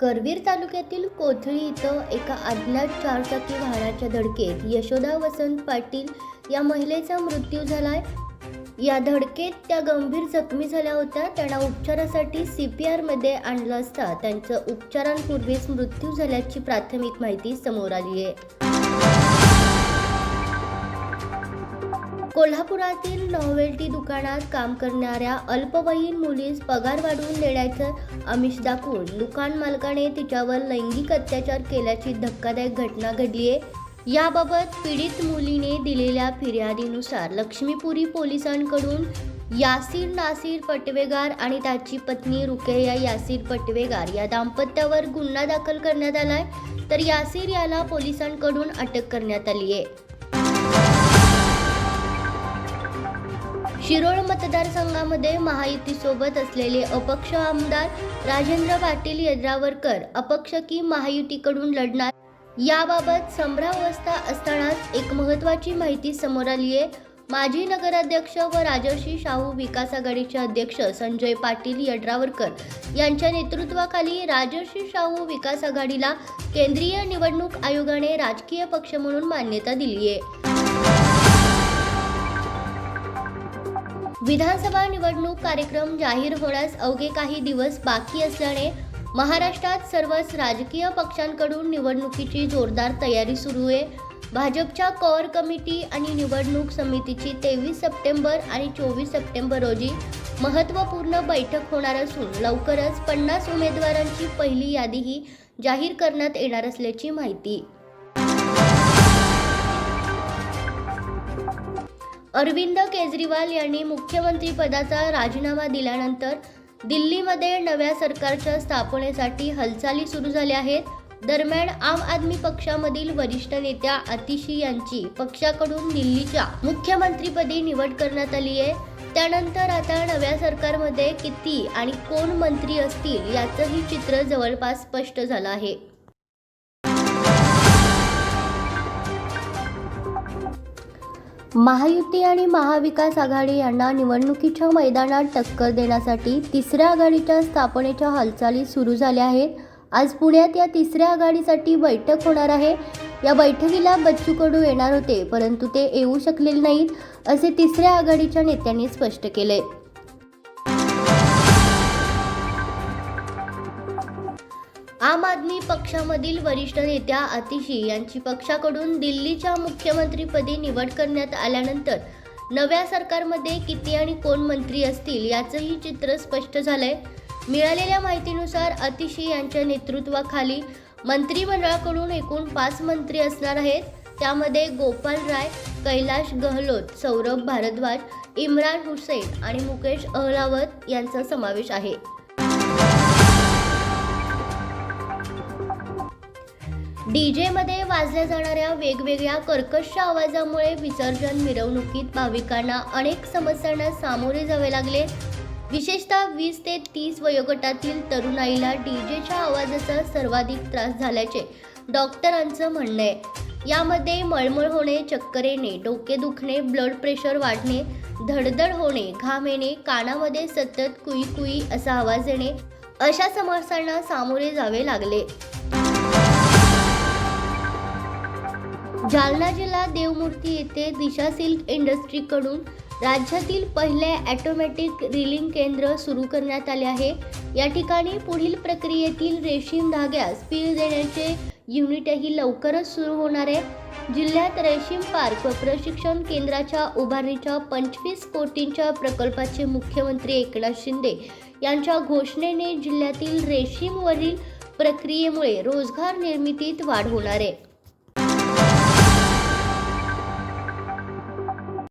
करवीर तालुक्यातील कोथळी इथं एका अज्ञात चारचाकी वाहनाच्या धडकेत यशोदा वसंत पाटील या महिलेचा मृत्यू झालाय. या धडकेत त्या गंभीर जखमी झाल्या होत्या. त्यांना उपचारासाठी सी पी आरमध्ये आणलं असता त्यांचं उपचारांपूर्वीच मृत्यू झाल्याची प्राथमिक माहिती समोर आली आहे कोल्हापुरातील नॉव्हेल्टी दुकानात काम करणाऱ्या अल्पवयीन मुलीस पगार वाढवून देण्याचं आमिष दाखवून दुकान मालकाने तिच्यावर लैंगिक अत्याचार केल्याची धक्कादायक घटना घडली आहे. याबाबत पीडित मुलीने दिलेल्या फिर्यादीनुसार लक्ष्मीपुरी पोलिसांकडून यासीर नासीर पटवेगार आणि त्याची पत्नी रुकेया यासीर पटवेगार या दाम्पत्यावर गुन्हा दाखल करण्यात आलाय. तर यासीर याला पोलिसांकडून अटक करण्यात आली आहे. शिरोळ मतदारसंघामध्ये महायुतीसोबत असलेले अपक्ष आमदार राजेंद्र पाटील यद्रावरकर अपक्ष की महायुतीकडून लढणार? याबाबत संभ्रावस्था असतानाच एक महत्त्वाची माहिती समोर आली आहे. माजी नगराध्यक्ष व राजर्षी शाहू विकास आघाडीचे अध्यक्ष संजय पाटील यड्रावरकर यांच्या नेतृत्वाखाली राजर्षी शाहू विकास आघाडीला केंद्रीय निवडणूक आयोगाने राजकीय पक्ष म्हणून मान्यता दिली आहे. विधानसभा निवडणूक कार्यक्रम जाहीर होण्यास अवघे काही दिवस बाकी असल्याने महाराष्ट्रात सर्वच राजकीय पक्षांकडून निवडणुकीची जोरदार तयारी सुरू आहे. भाजपच्या कोअर कमिटी आणि निवडणूक समितीची तेवीस सप्टेंबर आणि चोवीस सप्टेंबर रोजी महत्त्वपूर्ण बैठक होणार असून लवकरच पन्नास उमेदवारांची पहिली यादीही जाहीर करण्यात येणार असल्याची माहिती. अरविंद केजरीवाल यांनी मुख्यमंत्रीपदाचा राजीनामा दिल्यानंतर दिल्लीमध्ये नव्या सरकारच्या स्थापनेसाठी हालचाली सुरू झाल्या आहेत. दरम्यान आम आदमी पक्षामधील वरिष्ठ नेत्या आतिशी यांची पक्षाकडून दिल्लीच्या मुख्यमंत्रीपदी निवड करण्यात आली आहे. त्यानंतर आता नव्या सरकारमध्ये किती आणि कोण मंत्री असतील याचंही चित्र जवळपास स्पष्ट झालं आहे. महायुती आणि महाविकास आघाडी यांना निवडणुकीच्या मैदानात टक्कर देण्यासाठी तिसऱ्या आघाडीच्या स्थापनेच्या हालचाली सुरू झाल्या आहेत. आज पुण्यात या तिसऱ्या आघाडीसाठी बैठक होणार आहे. या बैठकीला बच्चू कडू येणार होते परंतु ते येऊ शकलेले नाहीत असे तिसऱ्या आघाडीच्या नेत्यांनी स्पष्ट केले. आम आदमी पक्षामधील वरिष्ठ नेत्या अतिशी यांची पक्षाकडून दिल्लीच्या मुख्यमंत्रीपदी निवड करण्यात आल्यानंतर नव्या सरकारमध्ये किती आणि कोण मंत्री असतील याचंही चित्र स्पष्ट झालंय. मिळालेल्या माहितीनुसार अतिशी यांच्या नेतृत्वाखाली मंत्रिमंडळाकडून एकूण पाच मंत्री असणार आहेत. त्यामध्ये गोपाल राय कैलाश गहलोत सौरभ भारद्वाज इम्रान हुसेन आणि मुकेश अहलावत यांचा समावेश आहे. डी जेमध्ये वाजल्या जाणाऱ्या वेगवेगळ्या कर्कश आवाजामुळे विसर्जन मिरवणुकीत भाविकांना अनेक समस्यांना सामोरे जावे लागले. विशेषतः वीस ते तीस वयोगटातील तरुणाईला डीजेच्या आवाजाचा सर्वाधिक त्रास झाल्याचे डॉक्टरांचं म्हणणं आहे. यामध्ये मळमळ होणे चक्कर येणे डोके दुखणे ब्लड प्रेशर वाढणे धडधड होणे घाम येणे कानामध्ये सतत कुई कुई असा आवाज येणे अशा समस्यांना सामोरे जावे लागले. जालना जिल्हा देवमूर्ती येथे दिशा सिल्क इंडस्ट्रीकडून राज्यातील पहिले ॲटोमॅटिक रिलिंग केंद्र सुरू करण्यात आले आहे. या ठिकाणी पुढील प्रक्रियेतील रेशीम धाग्यास पीळ देण्याचे युनिटही लवकरच सुरू होणार आहे. जिल्ह्यात रेशीम पार्क व प्रशिक्षण केंद्राच्या उभारणीच्या पंचवीस कोटींच्या प्रकल्पाचे मुख्यमंत्री एकनाथ शिंदे यांच्या घोषणेने जिल्ह्यातील रेशीमवरील प्रक्रियेमुळे रोजगार निर्मितीत वाढ होणार आहे.